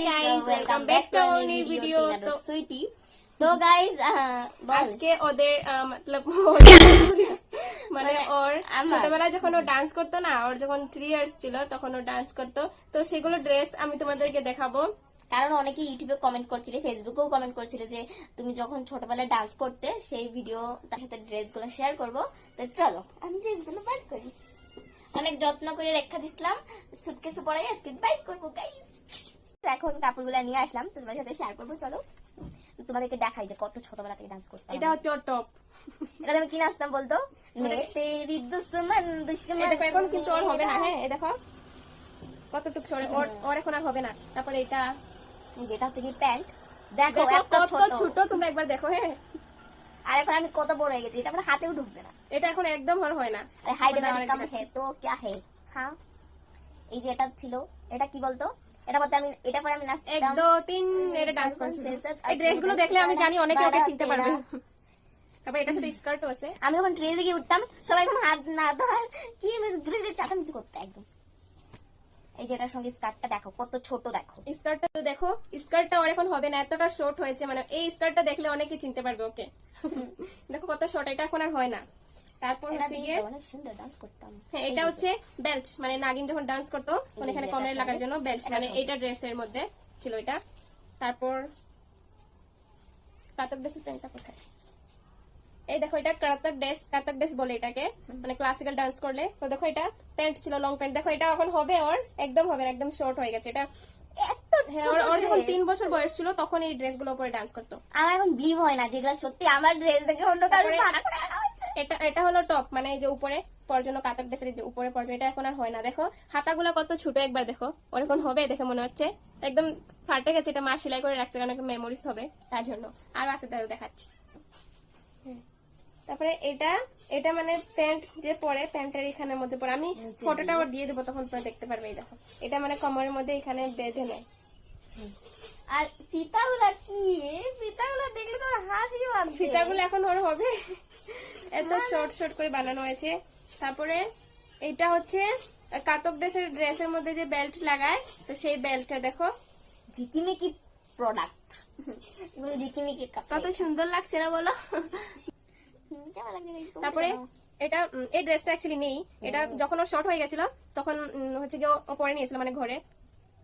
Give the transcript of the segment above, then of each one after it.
guys, welcome back to our new video. তো তো- sweetie তো গাইস আজকে ওদের মতলব মানে ওর ছোটবেলায় যখন ও ডান্স করতো না ওর যখন থ্রি ইয়ার্স ছিল তখন ও ডান্স করতো। তো সেগুলো ড্রেস আমি তোমাদেরকে দেখাবো। কারণ অনেকে ইউটিউবে কমেন্ট করছিলে ফেসবুকেও কমেন্ট করছিলে যে তুমি যখন ছোটবেলায় ডান্স করতে সেই ভিডিও তার সাথে ড্রেসগুলো শেয়ার করব। তো চলো আমি ড্রেসগুলো বাইট করি। অনেক যত্ন করে রেখা দিছিলাম সুটকেসে পরে আজকে বাইট করব গাইস তো এখন কাপড়গুলো নিয়ে আসলাম তোমাদের সাথে শেয়ার করব চলো। তোমাদেরকে দেখাই যে কত ছোটবেলা থেকে ডান্স করতাম এটা হচ্ছে টপ এটা আমি বলতো? দুশ্মন দুশ্মন এখন কিন্তু ওর হবে না হ্যাঁ দেখো। কতটুক সরে ওর এখন আর হবে না। এটা। যেটা হচ্ছে কি প্যান্ট। দেখো এত ছোট। ছোট তোমরা একবার দেখো হ্যাঁ, হ্যাঁ আর এখন আমি কত বড় হয়ে গেছি এটা আমার হাতেও ঢুকবে না। এটা এখন একদম আর হয় না। কাম হে তো হে? হ্যাঁ। এই যে এটা ছিল এটা কি বলতো? এটা বলতে আমি এটা পরে আমি এক নাচতাম দো তিন এটা ডান্স করছিল এই ড্রেসগুলো দেখলে আমি জানি অনেকে ওকে চিনতে পারবে। তারপরে এটার সাথে স্কার্ট আছে। আমি যখন ট্রেনে গিয়ে উঠতাম সবাই এখন হাত না ধর কি চাটামিচি করতে একদম। এই যে এটার সঙ্গে স্কার্টটা দেখো কত ছোট দেখো। স্কার্টটা তো দেখো স্কার্টটা ওর এখন হবে না এতটা শর্ট হয়েছে মানে এই স্কার্টটা দেখলে অনেকে চিনতে পারবে ওকে। দেখো কত শর্ট এটা এখন আর হয় না। তারপর হচ্ছে গিয়ে অনেক সুন্দর ডান্স করতাম। হ্যাঁ এটা হচ্ছে বেল্ট মানে নাগিন যখন ডান্স করতো তখন এখানে কমরে লাগার জন্য বেল্ট মানে। এইটা ড্রেসের মধ্যে ছিল এটা। তারপর কাতক ড্রেসের প্যান্টটা কোথায়? এই দেখো এটা কাতক ড্রেস কাতক ড্রেস বলে এটাকে। মানে ক্লাসিক্যাল ডান্স করলে। তো দেখো এটা প্যান্ট ছিল লং প্যান্ট দেখো এটা এখন হবে ওর একদম হবে না, একদম শর্ট হয়ে গেছে। এটা হ্যাঁ ওর ওর যখন তিন বছর বয়স ছিল তখন এই ড্রেস পরে ডান্স করতো। আমার এখন বিলিভ হয় না যেগুলো সত্যি আমার ড্রেস দেখে অন্য কারও তারপরে- ভাড়া করে আনা হয়েছে। এটা এটা হলো টপ মানে এই যে উপরে পর্যন্ত কাতার ড্রেসের যে উপরে পর্যন্ত এটা এখন আর হয় না। দেখো হাতাগুলো কত ছোট একবার দেখো। ওর এখন হবে দেখে মনে হচ্ছে। একদম ফাটে গেছে এটা মা সেলাই করে রাখছে কারণ মেমোরিজ হবে তার জন্য। আর আছে তাই দেখাচ্ছি। তারপরে এটা এটা মানে প্যান্ট যে পরে প্যান্টের এখানের মধ্যে পরে। আমি ফটোটা আবার দিয়ে দেবো তখন তোমরা দেখতে পারবে এই দেখো। এটা মানে কমরের মধ্যে এখানে বেঁধে নেয়। আর ফিতাগুলা কি? ফিতাগুলা দেখলে তো হাসি পাচ্ছে ফিতাগুলো এখন ওর হবে। এত শর্ট শর্ট করে বানানো হয়েছে। তারপরে এটা হচ্ছে কাতক ড্রেসের ড্রেসের মধ্যে যে বেল্ট লাগায় তো সেই বেল্টটা দেখো। ঝিকিমিকি প্রোডাক্ট এগুলো ঝিকিমিকি কত সুন্দর লাগছে না বলো? তারপরে এটা এই ড্রেসটা অ্যাকচুয়ালি নেই। এটা যখন ওর শর্ট হয়ে গেছিল তখন হচ্ছে গিয়ে ও পরে নিয়েছিল মানে ঘরে।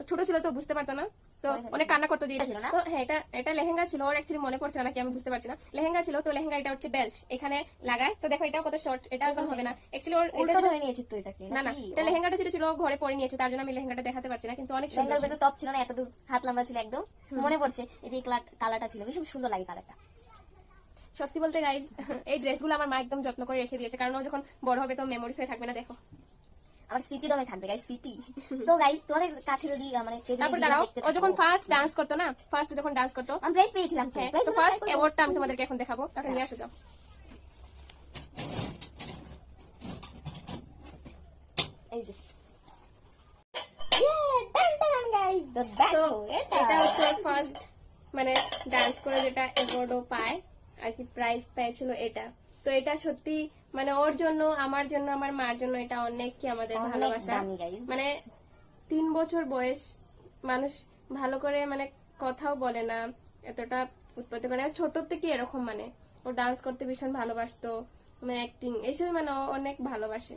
ছোট ছিল তো বুঝতে পারতো না। তো অনেক কান্না করতো দিয়ে ছিল না? তো হ্যাঁ এটা এটা লেহেঙ্গা ছিল ওর অ্যাকচুয়ালি মনে পড়ছে না নাকি আমি বুঝতে পারছি না। লেহেঙ্গা ছিল তো লেহেঙ্গা এটা হচ্ছে বেল্ট এখানে লাগায়। তো দেখো এটাও কত শর্ট এটা এখন হবে না। অ্যাকচুয়ালি ওর এটা ধরে নিয়েছি তো এটাকে না না এটা লেহেঙ্গাটা ছিল ছিল ঘরে পরে নিয়েছে তার জন্য আমি লেহেঙ্গাটা দেখাতে পারছি না কিন্তু অনেক সুন্দর। ভেতর টপ ছিল না এতটুকু হাত লম্বা ছিল একদম। মনে পড়ছে এই যে কালারটা ছিল ভীষণ সুন্দর লাগে কালারটা সত্যি বলতে গাইজ এই ড্রেসগুলো আমার মা একদম যত্ন করে রেখে দিয়েছে কারণ ও যখন বড় হবে তো মেমোরিজ হয়ে থাকবে না দেখো। আমার স্মৃতি দমে থাকবে গাইস স্মৃতি। তো গাইস তোমাদের কাছে যদি মানে তারপর দাঁড়াও ও যখন ফার্স্ট ডান্স করতো না ফার্স্ট যখন ডান্স করতো আমি প্রাইজ পেয়েছিলাম হ্যাঁ তো ফার্স্ট অ্যাওয়ার্ডটা আমি তোমাদেরকে এখন দেখাবো তাকে নিয়ে আসো যাও। এই যে। এটা হচ্ছে ফার্স্ট মানে ডান্স করে যেটা অ্যাওয়ার্ডও পায় আর কি প্রাইজ পেয়েছিল এটা। তো এটা সত্যি মানে ওর জন্য আমার জন্য আমার মার জন্য এটা অনেক কি আমাদের ভালোবাসা। মানে তিন বছর বয়স মানুষ ভালো করে মানে কথাও বলে না এতটা উৎপত্তি করে ছোট থেকে এরকম মানে ও ডান্স করতে ভীষণ ভালোবাসতো মানে অ্যাক্টিং এইসব মানে ও অনেক ভালোবাসে।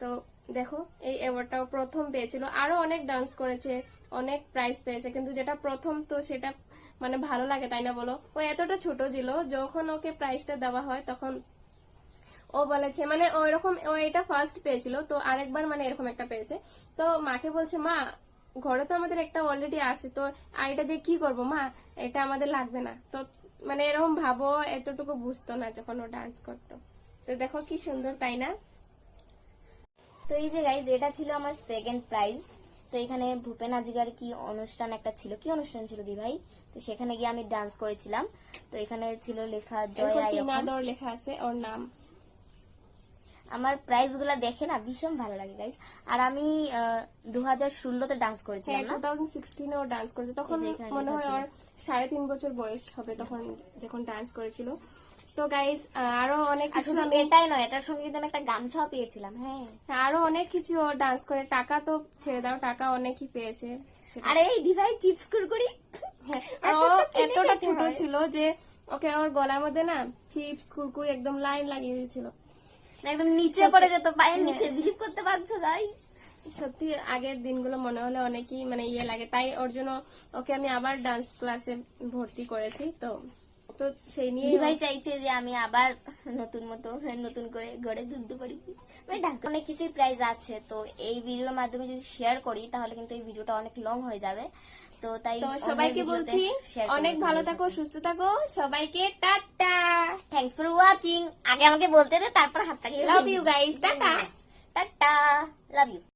তো দেখো এই অ্যাওয়ার্ডটাও প্রথম পেয়েছিল। আরও অনেক ডান্স করেছে অনেক প্রাইজ পেয়েছে কিন্তু যেটা প্রথম তো সেটা মানে ভালো লাগে তাই না বলো? ও এতটা ছোট ছিল যখন ওকে প্রাইজটা দেওয়া হয় তখন ও বলেছে মানে ও এরকম ও এটা ফার্স্ট পেয়েছিল তো আরেকবার মানে এরকম একটা পেয়েছে। তো মাকে বলছে মা ঘরে তো আমাদের একটা অলরেডি আছে তো আর এটা দিয়ে কি করব মা? এটা আমাদের লাগবে না। তো মানে এরকম ভাবো এতটুকু বুঝতো না যখন ও ডান্স করতো। তো দেখো কি সুন্দর তাই না? তো এই যে গাইজ এটা ছিল আমার সেকেন্ড প্রাইজ তো এখানে ভূপেন হাজরিকার কি অনুষ্ঠান একটা ছিল? কি অনুষ্ঠান ছিল দি ভাই? তো সেখানে গিয়ে আমি ডান্স করেছিলাম। তো এখানে ছিল লেখা জয় লেখা আছে ওর নাম। আমার প্রাইজগুলা দেখে না ভীষণ ভালো লাগে গাইজ আর আমি দু হাজার ষোলোতে ডান্স হ্যাঁ করেছিলাম টু থাউজেন্ড সিক্সটিনে ও ডান্স করেছে তখন মনে হয় ওর সাড়ে তিন বছর বয়স হবে তখন যখন ডান্স করেছিল। তো গাইস আরও অনেক কিছু এটাই নয় এটার সঙ্গে কিন্তু একটা গামছাও পেয়েছিলাম হ্যাঁ। আরও অনেক কিছু ডান্স করে। টাকা তো ছেড়ে দাও টাকা অনেকই পেয়েছে। আরে এই দিভাই চিপস কুরকুরি হ্যাঁ, আর ও এতটা ছোট ছিল যে ওকে ওর গলার মধ্যে না চিপস কুরকুরি একদম লাইন লাগিয়ে দিয়েছিল। একদম নিচে পড়ে যেত পায়ের নিচে। বিলিভ করতে পারছ গাইস সত্যি আগের দিনগুলো মনে হলে অনেকই মানে ইয়ে লাগে। তাই ওর জন্য ওকে আমি আবার ডান্স ক্লাসে ভর্তি করেছি তো তো সেই নিয়ে ভাই চাইছে যে আমি আবার নতুন মতো হ্যাঁ, নতুন করে গড়ে দুধ করি মানে ডান্স অনেক কিছুই প্রাইজ আছে তো এই ভিডিওর মাধ্যমে যদি শেয়ার করি তাহলে কিন্তু এই ভিডিওটা অনেক লং হয়ে যাবে। তো তাই তো সবাইকে বলছি অনেক ভালো থাকো সুস্থ থাকো। সবাইকে টাটা। থ্যাংকস ফর ওয়াচিং আগে আমাকে বলতে দে তারপর হাতটা love you guys tata. Tata. Love you